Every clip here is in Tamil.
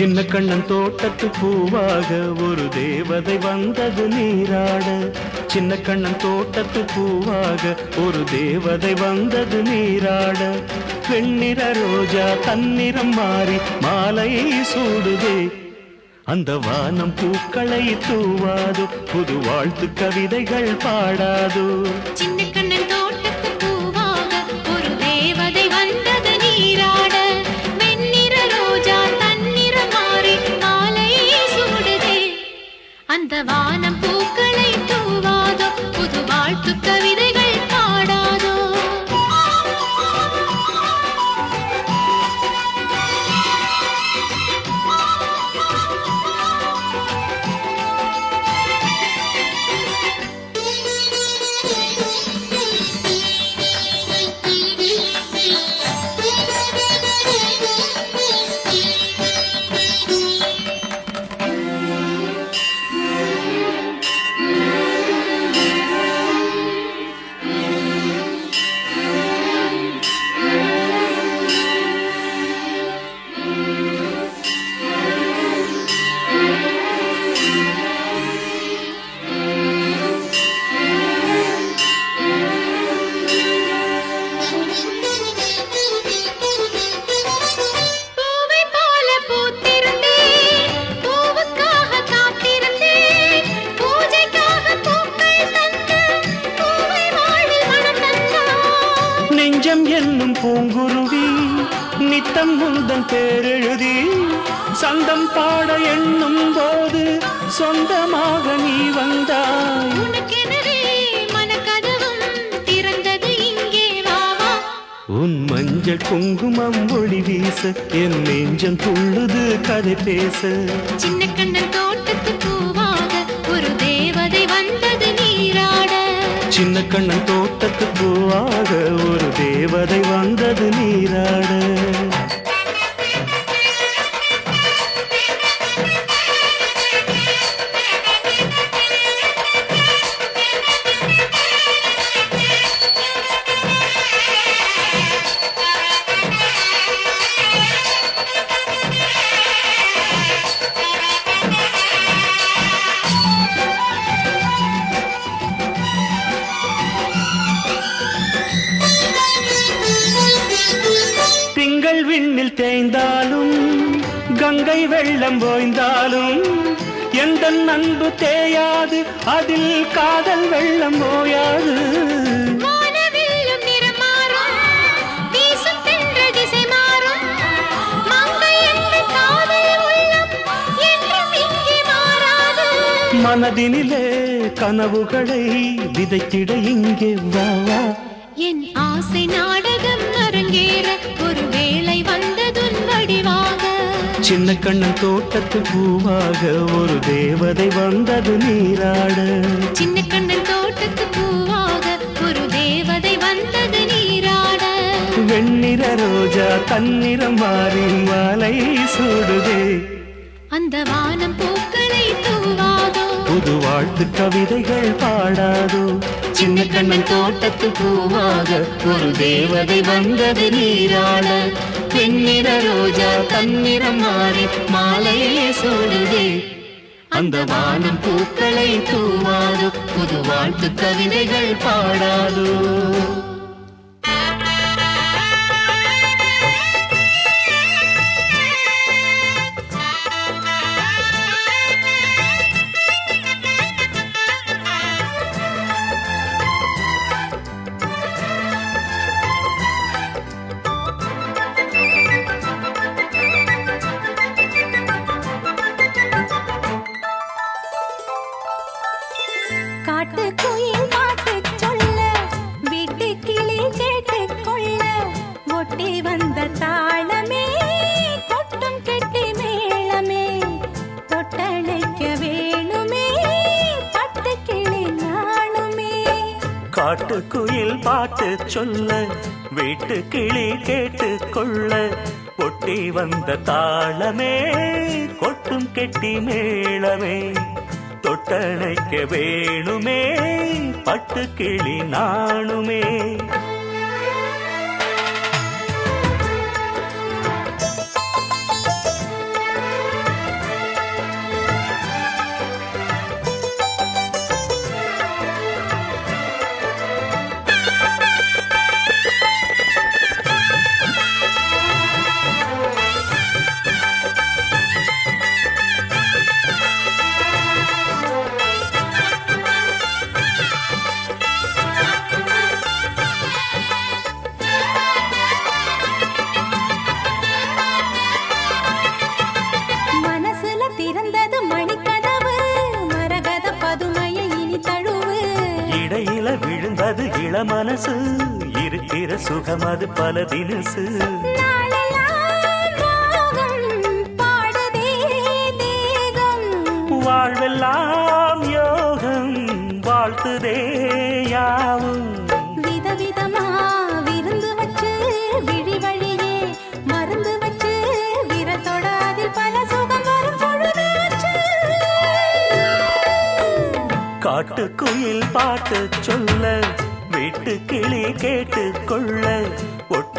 சின்ன கண்ணன் தோட்டத்து பூவாக ஒரு தேவதை வந்தது நீராட. சின்ன கண்ணன் தோட்டத்து பூவாக ஒரு தேவதை வந்தது நீராட. வெண்ணிற ரோஜா தன்னிறம் மாறி மாலையை சூடுதே. அந்த வானம் பூக்களை தூவாது புது வாழ்த்து கவிதைகள் பாடாது. சின்ன அந்த வானம் பூக்களை தூவாதோ புது வாழ்த்து கவிதைகள் குங்குமம் ஒளி வீச என் நெஞ்சம் துள்ளுது கதை பேச. சின்ன கண்ணன் தோட்டத்து பூவாக ஒரு தேவதை வந்தது நீராட. சின்ன கண்ணன் தோட்டத்து பூவாக ஒரு தேவதை வந்தது நீராட. வெள்ளம் ஓய்ந்தாலும் எந்த அன்பு தேயாது அதில் காதல் வெள்ளம் ஓயாது. மனதினிலே கனவுகளை விதைத்திட இங்கே வா. வா என் ஆசை நாடகம் அரங்கேற ஒரு வேளை வந்ததுன் வடிவாக சின்ன கண்ணன் தோட்டத்து பூவாக ஒரு தேவதை வந்தது நீராட. சின்ன கண்ணன் தோட்டத்து பூவாக ஒரு தேவதை வந்தது நீராட. வெண்ணிற ரோஜா தன்னிறம் மாறி மாலை சூடுதே. அந்த வானம் பூக்களை புது வாழ்த்து கவிதைகள் பாடாதோ. சின்ன கண்ணன் தோட்டத்து பூவாக ஒரு தேவதை வந்தது நீராட. பெண்ணிற ரோஜா தன்னிறம் மாறி மாலையே சூடுதே. அந்த வானம் பூக்களை தூவாது புது வாழ்த்து கவிதைகள் பாடாதோ. சொல்ல வீட்டு கிளி கேட்டு கொள்ள ஒட்டி வந்த தாளமே கொட்டும் கெட்டி மேளமே தொட்டணைக்க வேணுமே பட்டு கிளி நாணுமே. பல தினசு. வாழ்வெல்லாம் யோகம் வாழ்த்துதே யாவும். விதவிதமா விருந்து வச்சு விழி வழியே மருந்து வச்சு விரத்தோட அதில் பல சுகம் வரும் காட்டுக்குயில் பாட்டு சொல்ல வீட்டு கிளி கேட்டு கொள்ள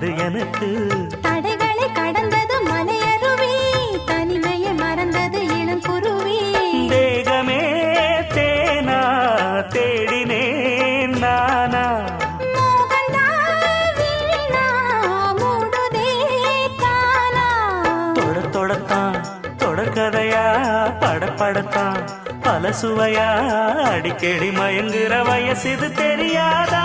அது எனக்கு தடைகளை கடந்தது மலையருவி தனிமையை மறந்தது இளங்குருவி. தேகமே தேனா தேடினேன் நானா. தொடத்தான் தொடர்கதையா படப்படத்தான். பல சுவையா அடிக்கடி மயங்குற வயசு தெரியாதா?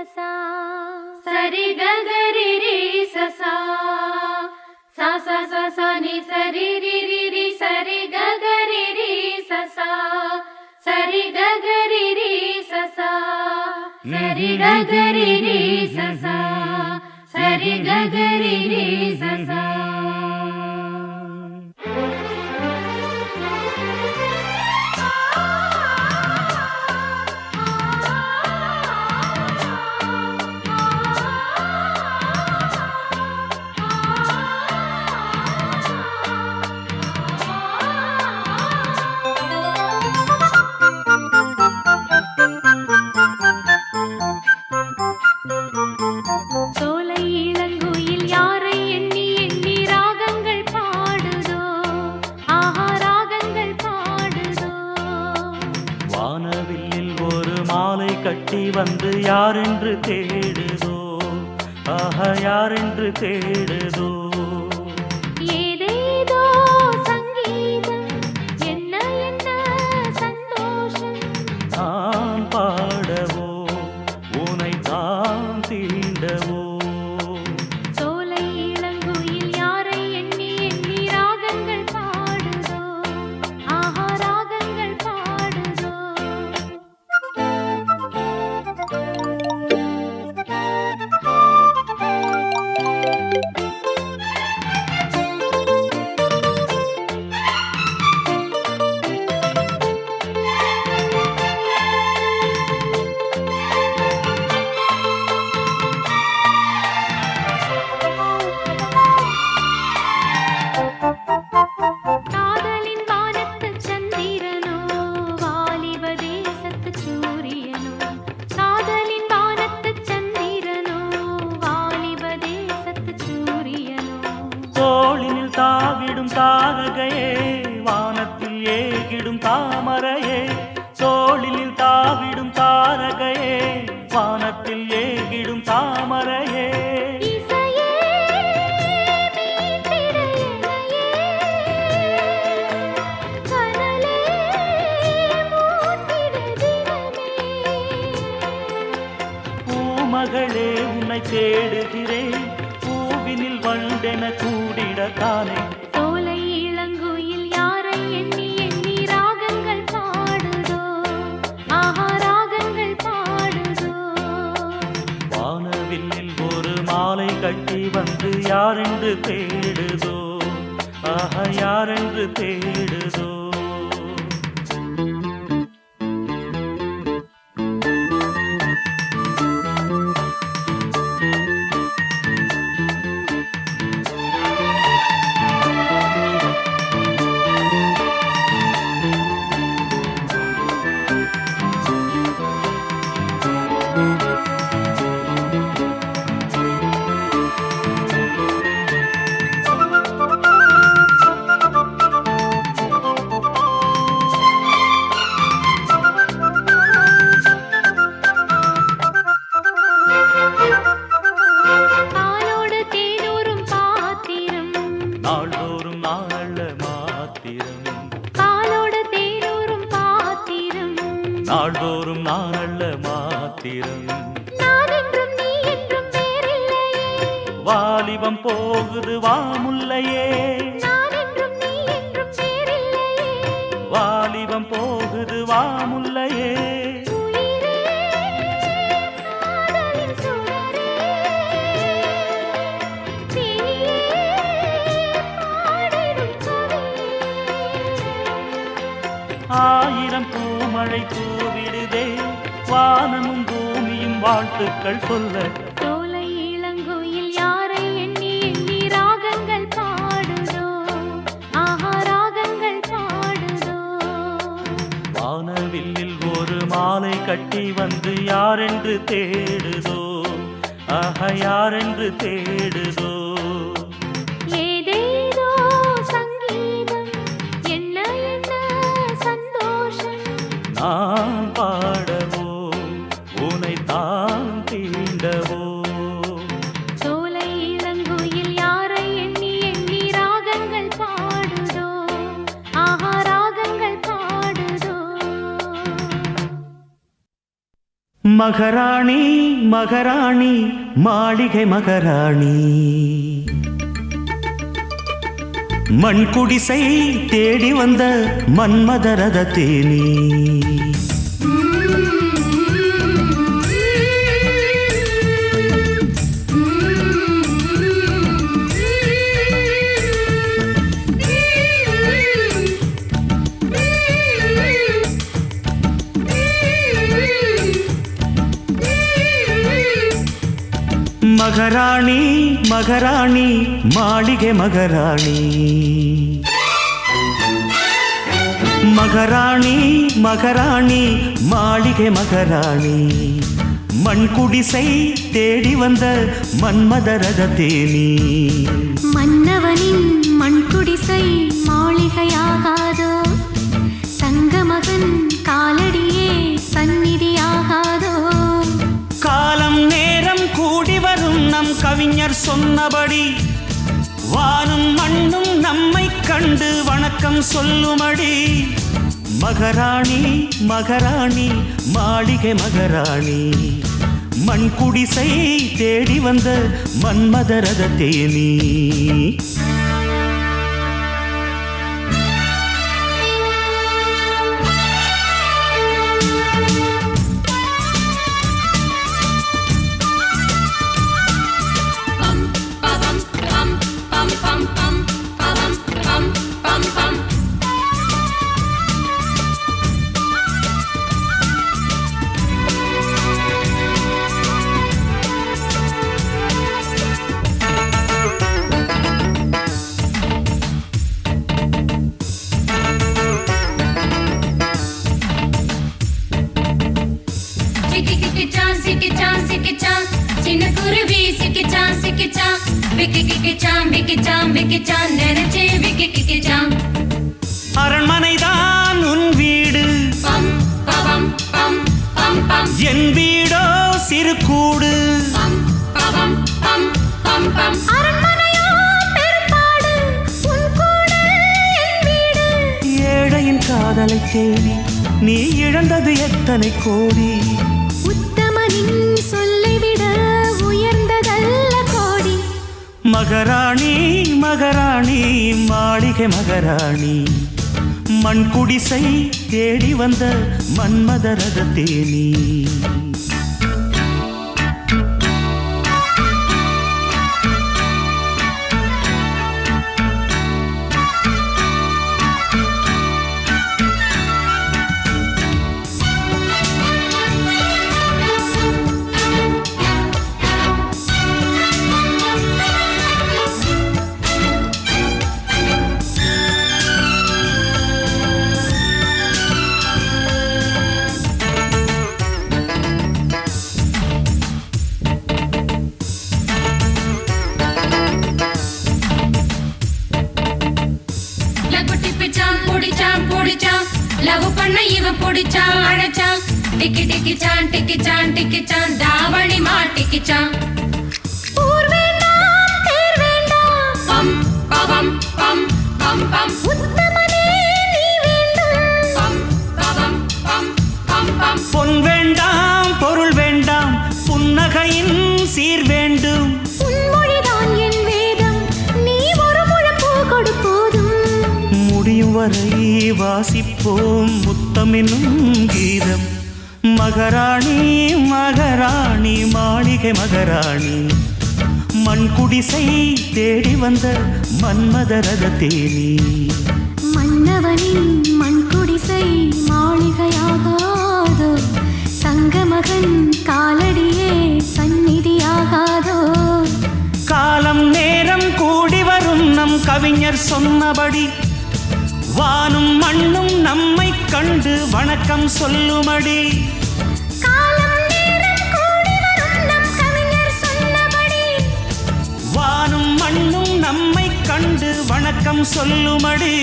ससा। सरि गगरि रि ससा सा सा सा नि सरि रि रि रि सरि गरि रि ससा सरि गरि रि ससा सरि गरि रि ससा सरि गरि रि ससा தோளில் மாலை கட்டி வந்து யாரென்று தேடுதோ? ஆஹா யாரென்று தேடுதோ? நாள்தோறும் நாள மாத்திரம். நான் என்றும் வேறில்லையே. வாலிபம் போகுது வாமுல்லையே. வாலிபம் போகுது வாமுல்லையே. ஆயிரம் பூமழை வாழ்த்துக்கள் சொல்ல. சோலை இளங்குயில் யாரை எண்ணி எண்ணி ராகங்கள் பாடுதோ? ஆஹா ராகங்கள் பாடுதோ? வானவில்லில் ஒரு மாலை கட்டி வந்து யாரென்று தேடுதோ? ஆஹா யாரென்று தேடுதோ? மகராணி மகராணி மாளிகை மகராணி. மண்குடிசை தேடி வந்த மன்மதரத தேனி. மகராணி மகராணி மாளிகை மகராணி. மகராணி மகராணி மாளிகை மகராணி. மண் குடிசை தேடி வந்த மன்மதரத தேனி. மன்னவனின் மண் குடிசை தங்கமகன் வணக்கம் சொல்லுமடி. மகராணி மகராணி மாளிகை மகராணி. மண் குடிசை தேடி வந்த மன்மதரத தேனி. விக்கிச்சான் நினைச்சே விக்கி கிக்கிச்சான். அரண்மனைதான் உன் வீடு. பம் பவம் பம் பம் பம். என் வீடோ சிறு கூடு. பம் பவம் பம் பம் பம். அரண்மனையோ பெரும்பாடு உன் கூட என் வீடு. ஏழையின் காதலை தேடி நீ இழந்தது எத்தனை கோடி. மகராணி மகராணி மாளிகை மகராணி. மண் குடிசை தேடி வந்த மன்மதரத தேனி. புடிச்சான் அழைச்சான் டிக்கி டிக்கி சான் டிக்கி சான் டிக்கி சான் தாவணி தேர் வேண்டாம் பம் பவம் பம் பம் பம் உத்தமனே நீ வேண்டும் பம் பவம் பம் பம் பம் பொன் வேண்டாம் பொருள் வேண்டாம் புன்னகையின் சீர் வேண்டும் உன்மொழிதான் என் வேதம் நீ ஒரு முழப்போ கொடுப்போதும் முடியும் வரை வாசிப்போம் முத்தமெனும் கீதம். மகராணி மகராணி மாளிகை மகராணி. மண் குடிசை தேடி வந்த மன்மதரத தேனி மன்னவனின் மண் குடிசை மாளிகையாகாதோ? தங்கமகன் காலடியே சந்நிதியாகாதோ? காலம் நேரம் கூடி வரும் நம் கவிஞர் சொன்னபடி வானும் மண்ணும் நம்மை கண்டு வணக்கம் சொல்லுமடி. வானும் மண்ணும் நம்மை கண்டு வணக்கம் சொல்லுமடி.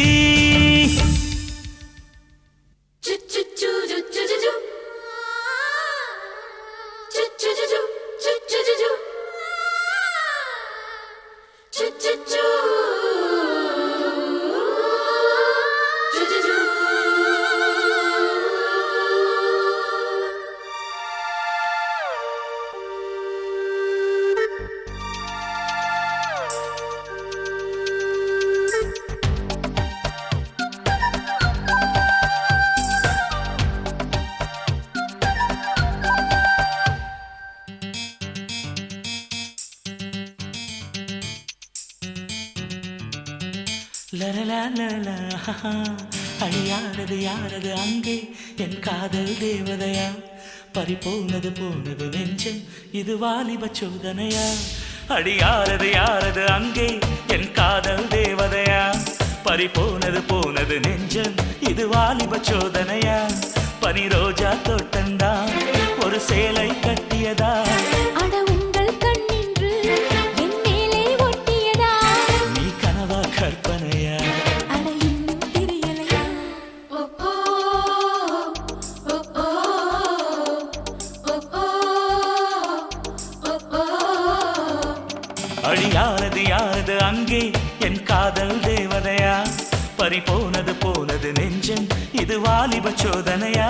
அழியானது யாரது அங்கே? என் காதல் தேவதையா? பறிபோனது போனது நெஞ்சம். இது வாலிப சோதனையா? அடியாரது யாரது அங்கே? என் காதல் தேவதையா? பறிபோனது போனது நெஞ்சம். இது வாலிப சோதனையா? பனி ரோஜா தோட்டந்தான் ஒரு சேலை கட்டியதா? அழியானது யானது அங்கே? என் காதல் தேவதையா? பறி போனது போனது நெஞ்சம் இது வாலிப சோதனையா?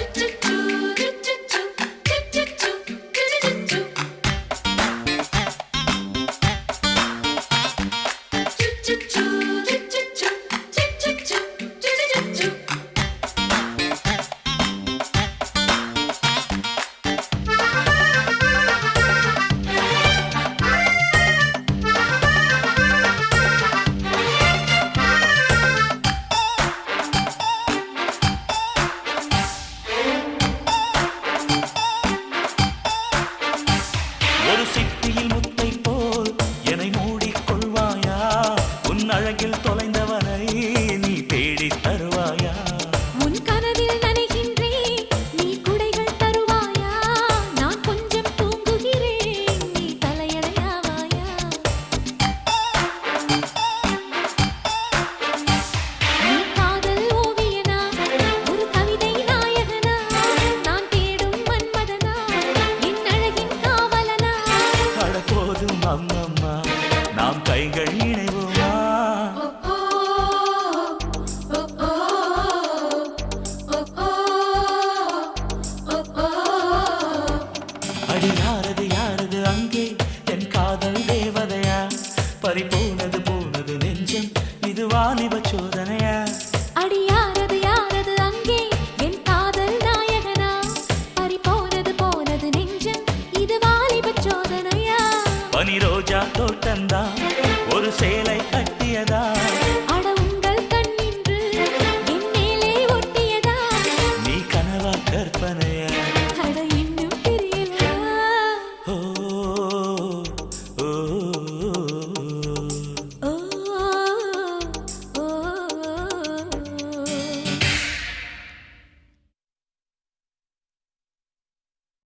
சிட்டியில் முத்து சாரதி